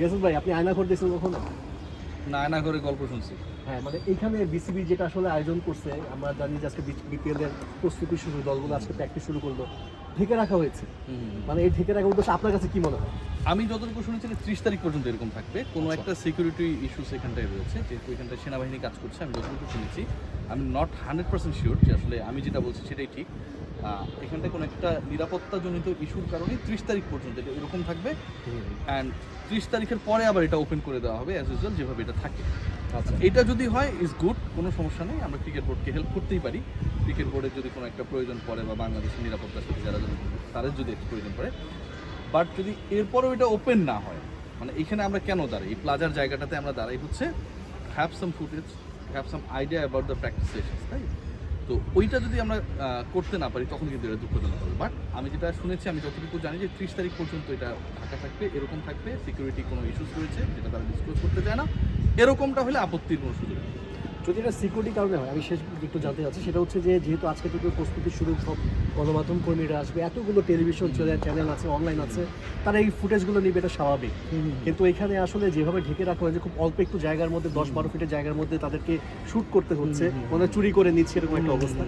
ইয়াসুফ ভাই আপনি আয়না করতেছেন কখনো? না না করে গল্প শুনছি। হ্যাঁ মানে এখানে বিসিবি যেটা আসলে আয়োজন করছে আমরা জানি যে আজকে বিপিএল এর প্রস্তুতি শুরু দলগুলো আজকে প্র্যাকটিস শুরু করল। ঢেকে রাখা হয়েছে। মানে এই ঢেকে রাখা উদ্দেশ্য আপনার কাছে কি মনে হয়? আমি যতটুকু শুনেছি ত্রিশ তারিখ পর্যন্ত এরকম থাকবে। কোনো আচ্ছা। একটা সিকিউরিটি ইস্যু সেখানটায় রয়েছে যেহেতু এখানটায় সেনাবাহিনী কাজ করছে আমি যতটুকু শুনেছি আমি নট হান্ড্রেড পার্সেন্ট শিওর যে আসলে আমি যেটা বলছি সেটাই ঠিক। আহ, এখানটায় কোনো একটা নিরাপত্তাজনিত ইস্যুর কারণে ত্রিশ তারিখ পর্যন্ত এটা এরকম থাকবে। অ্যান্ড ত্রিশ তারিখের পরে আবার এটা ওপেন করে দেওয়া হবে অ্যাজ ইউজুয়াল যেভাবে এটা থাকে। আচ্ছা। এটা যদি হয় ইজ গুড কোনো সমস্যা নেই আমরা ক্রিকেট বোর্ডকে হেল্প করতেই পারি। ক্রিকেট বোর্ডের যদি কোনো একটা প্রয়োজন পড়ে বা বাংলাদেশের নিরাপত্তার সাথে যারা যদি তাদের যদি একটু প্রয়োজন পড়ে। বাট যদি এরপরেও এটা ওপেন না হয় মানে এখানে আমরা কেন দাঁড়াই? এই প্লাজার জায়গাটাতে আমরা দাঁড়াই হচ্ছে have some footage have some idea about the practice sessions তাই? তো ওইটা যদি আমরা করতে না পারি, তখন কিন্তু এটা দুঃখজনক হবে। বাট আমি যেটা শুনেছি, আমি যতটুকু জানি যে ত্রিশ তারিখ পর্যন্ত এটা ঢাকা থাকবে, এরকম থাকবে সিকিউরিটি কোনো ইস্যুস রয়েছে, যেটা তারা ডিসক্লোজ করতে চায় না। এরকমটা হলে আপত্তির কোনো সুযোগ নেই। যদি এটা সিকিউরিটি কারণে হয় আমি শেষ একটু জানতে চাচ্ছি সেটা হচ্ছে যে যেহেতু আজকে থেকে প্রস্তুতি শুরু সব গণমাধ্যম কর্মীরা আসবে এতগুলো টেলিভিশন চ্যানেল আছে অনলাইন আছে তারা এই ফুটেজগুলো নিবে এটা স্বাভাবিক। কিন্তু এখানে আসলে যেভাবে ঢেকে রাখা হয়েছে খুব অল্প একটু জায়গার মধ্যে দশ বারো ফিটের জায়গার মধ্যে তাদেরকে শ্যুট করতে হচ্ছে মানে চুরি করে নিচ্ছে এরকম একটা অবস্থা।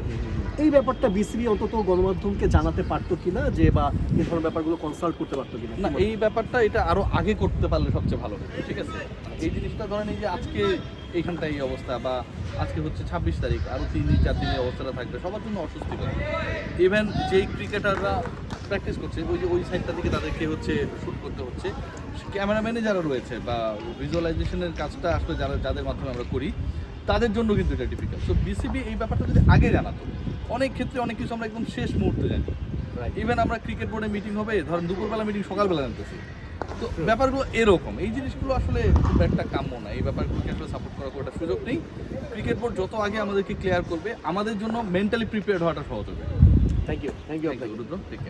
এই ব্যাপারটা বিসিবি অন্তত গণমাধ্যমকে জানাতে পারতো কিনা যে বা এই ধরনের ব্যাপারগুলো কনসাল্ট করতে পারতো কিনা? না, এই ব্যাপারটা এটা আরও আগে করতে পারলে সবচেয়ে ভালো ঠিক আছে? এই জিনিসটা ধরেন এই যে আজকে এইখানটা এই অবস্থা বা আজকে হচ্ছে ছাব্বিশ তারিখ, আরও তিন দিন, চার দিনের অবস্থাটা থাকবে, সবার জন্য অস্বস্তিকর। ইভেন যেই ক্রিকেটাররা প্র্যাকটিস করছে, ওই যে ওই সাইডটা থেকে তাদেরকে হচ্ছে শ্যুট করতে হচ্ছে। ক্যামেরাম্যানে যারা রয়েছে বা ভিজুয়ালাইজেশনের কাজটা আসলে যারা যাদের মাধ্যমে আমরা করি তাদের জন্য কিন্তু এটা ডিফিকাল্ট সো বিসিবি এই ব্যাপারটা যদি আগে জানাতো অনেক ক্ষেত্রে অনেক কিছু আমরা একদম শেষ মুহূর্তে জানি। ইভেন আমরা ক্রিকেট বোর্ডে মিটিং হবে ধরেন দুপুরবেলা মিটিং সকালবেলা জানতেছি। তো ব্যাপারগুলো এরকম। এই জিনিসগুলো আসলে খুব একটা কাম্য না। এই ব্যাপারগুলোকে আসলে সাপোর্ট করার কোনো সুযোগ নেই। ক্রিকেট বোর্ড যত আগে আমাদেরকে ক্লিয়ার করবে আমাদের জন্য মেন্টালি প্রিপেয়ার্ড হওয়াটা সহজ হবে। Thank you thank you Take care.